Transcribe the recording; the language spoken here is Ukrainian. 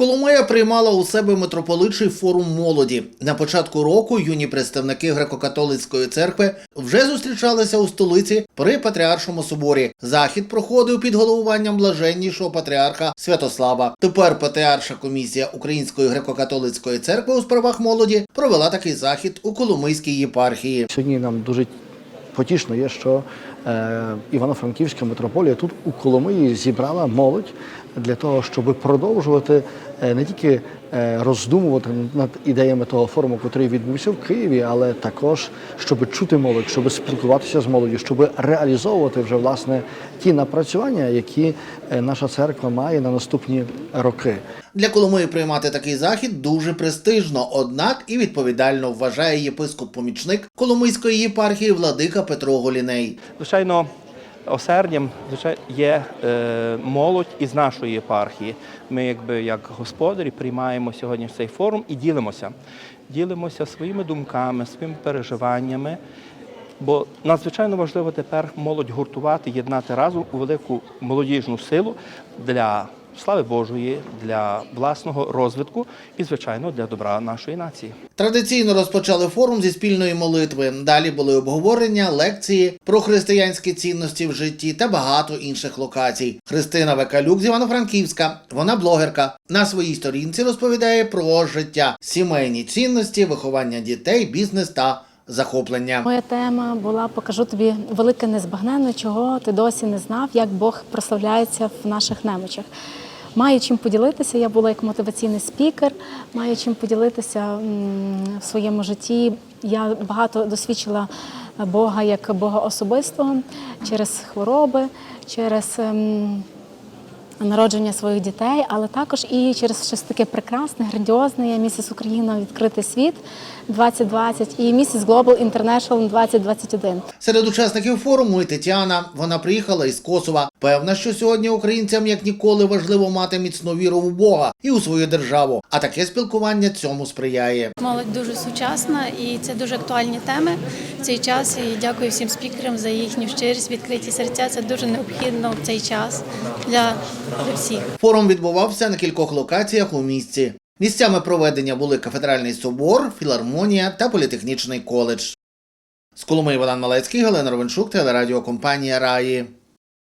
Коломия приймала у себе митрополитчий форум молоді. На початку року юні представники греко-католицької церкви вже зустрічалися у столиці при патріаршому соборі. Захід проходив під головуванням блаженнішого патріарха Святослава. Тепер патріарша комісія Української греко-католицької церкви у справах молоді провела такий захід у Коломийській єпархії. Сьогодні нам дуже потішно є, що Івано-Франківська митрополія тут у Коломиї зібрала молодь для того, щоб продовжувати е, не тільки е, роздумувати над ідеями того форуму, який відбувся в Києві, але також щоб чути молодь, щоб спілкуватися з молоддю, щоб реалізовувати вже власне ті напрацювання, які е, наша церква має на наступні роки. Для Коломиї приймати такий захід дуже престижно, однак і відповідально вважає єпископ-помічник Коломийської єпархії владика Петро Голіней. Звичайно, осердям є е, молодь із нашої єпархії. Ми, якби як господарі, приймаємо сьогодні цей форум і ділимося. Ділимося своїми думками, своїми переживаннями. Бо надзвичайно важливо тепер молодь гуртувати, єднати разом у велику молодіжну силу для слави Божої, для власного розвитку і, звичайно, для добра нашої нації. Традиційно розпочали форум зі спільної молитви. Далі були обговорення, лекції про християнські цінності в житті та багато інших локацій. Христина Векалюк з Івано-Франківська. Вона блогерка. На своїй сторінці розповідає про життя, сімейні цінності, виховання дітей, бізнес та захоплення. Моя тема була покажу тобі велике незбагненне, чого ти досі не знав, як Бог прославляється в наших немочах. Маю чим поділитися. Я була як мотиваційний спікер, маю чим поділитися в своєму житті. Я багато досвідчила Бога як Бога особистого через хвороби, через. Народження своїх дітей, але також і через щось таке прекрасне, грандіозне. Місіс Україна відкритий світ 2020 і місіс Global International 2021. Серед учасників форуму і Тетяна. Вона приїхала із Косова. Певна, що сьогодні українцям як ніколи важливо мати міцну віру в Бога і у свою державу. А таке спілкування цьому сприяє. Молодь дуже сучасна і це дуже актуальні теми цей час. І дякую всім спікерам за їхню щирість, відкриті серця. Це дуже необхідно в цей час для, всіх. Форум відбувався на кількох локаціях у місті. Місцями проведення були кафедральний собор, філармонія та політехнічний коледж. З Коломиї Іван Малецький, Галина Ровенчук, телерадіокомпанія Раї.